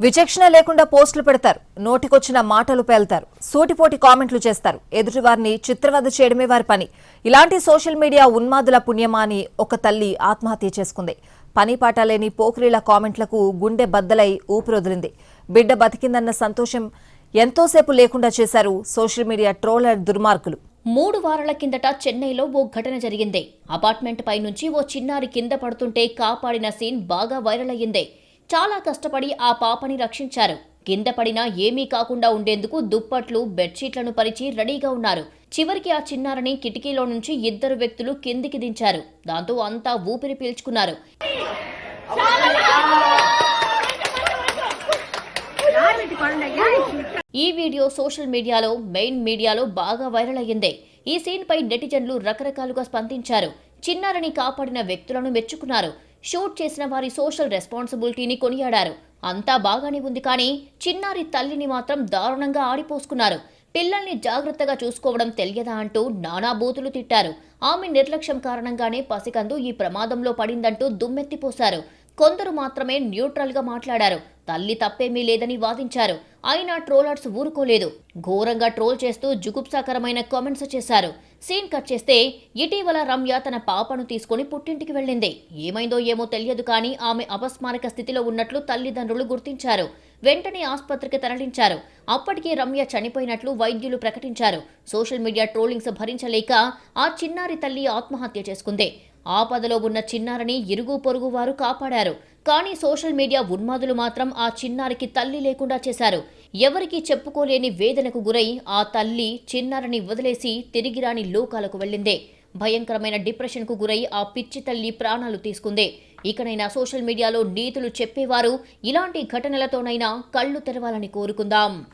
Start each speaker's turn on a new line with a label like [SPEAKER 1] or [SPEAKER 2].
[SPEAKER 1] విచక్షణ లేకుండా పోస్టులు పెడతారు. నోటికొచ్చిన మాటలు పేల్తారు. సూటిపోటి కామెంట్లు చేస్తారు. ఎదుటివారిని చిత్రవద చేయడమే వారి పని. ఇలాంటి సోషల్ మీడియా ఉన్మాదుల పుణ్యమా అని ఒక తల్లి ఆత్మహత్య చేసుకుంది. పని పాట లేని పోకిరీల కామెంట్లకు గుండె బద్దలై ఊపిరొదిలింది. బిడ్డ బతికిందన్న సంతోషం ఎంతోసేపు లేకుండా చేశారు సోషల్ మీడియా ట్రోలర్ దుర్మార్గులు.
[SPEAKER 2] మూడు వారాల కిందట చెన్నైలో ఓ ఘటన జరిగింది. అపార్ట్మెంట్ పై నుంచి ఓ చిన్నారి కింద పడుతుంటే కాపాడిన సీన్ బాగా వైరల్ అయ్యింది. చాలా కష్టపడి ఆ పాపని రక్షించారు. కింద పడినా ఏమీ కాకుండా ఉండేందుకు దుప్పట్లు బెడ్షీట్లను పరిచి రెడీగా ఉన్నారు. చివరికి ఆ చిన్నారిని కిటికీలో నుంచి ఇద్దరు వ్యక్తులు కిందికి దించారు. దాంతో అంతా ఊపిరి పీల్చుకున్నారు. ఈ వీడియో సోషల్ మీడియాలో మెయిన్ మీడియాలో బాగా వైరల్ అయ్యింది. ఈ సీన్ పై నెటిజన్లు రకరకాలుగా స్పందించారు. చిన్నారిని కాపాడిన వ్యక్తులను మెచ్చుకున్నారు. షూట్ చేసిన వారి సోషల్ రెస్పాన్సిబిలిటీని కొనియాడారు. అంతా బాగానే ఉంది కానీ చిన్నారి తల్లిని మాత్రం దారుణంగా ఆడిపోసుకున్నారు. పిల్లల్ని జాగ్రత్తగా చూసుకోవడం తెలియదా అంటూ నానా బూతులు తిట్టారు. ఆమె నిర్లక్ష్యం కారణంగానే పసికందు ఈ ప్రమాదంలో పడిందంటూ దుమ్మెత్తిపోశారు. కొందరు మాత్రమే న్యూట్రల్గా మాట్లాడారు. తల్లి తప్పేమీ లేదని వాదించారు. అయినా ట్రోలర్స్ ఊరుకోలేదు. ఘోరంగా ట్రోల్ చేస్తూ జుగుప్సాకరమైన కామెంట్స్ చేశారు. సీన్ కట్ చేస్తే ఇటీవల రమ్య తన పాపను తీసుకుని పుట్టింటికి వెళ్ళింది. ఏమైందో ఏమో తెలియదు కానీ ఆమె అపస్మారక స్థితిలో ఉన్నట్లు తల్లిదండ్రులు గుర్తించారు. వెంటనే ఆసుపత్రికి తరలించారు. అప్పటికే రమ్య చనిపోయినట్లు వైద్యులు ప్రకటించారు. సోషల్ మీడియా ట్రోలింగ్స్ భరించలేక ఆ చిన్నారి తల్లి ఆత్మహత్య చేసుకుంది. ఆపదలో ఉన్న చిన్నారిని ఇరుగు పొరుగు వారు కాపాడారు. కానీ సోషల్ మీడియా ఉన్మాదులు మాత్రం ఆ చిన్నారికి తల్లి లేకుండా చేశారు. ఎవరికీ చెప్పుకోలేని వేదనకు గురై ఆ తల్లి చిన్నారిని వదిలేసి తిరిగి రాని లోకాలకు వెళ్ళిందే. భయంకరమైన డిప్రెషన్కు గురై ఆ పిచ్చి తల్లి ప్రాణాలు తీసుకుందే. ఇకనైనా సోషల్ మీడియాలో నీతులు చెప్పేవారు ఇలాంటి ఘటనలతోనైనా కళ్ళు తెరవాలని కోరుకుందాం.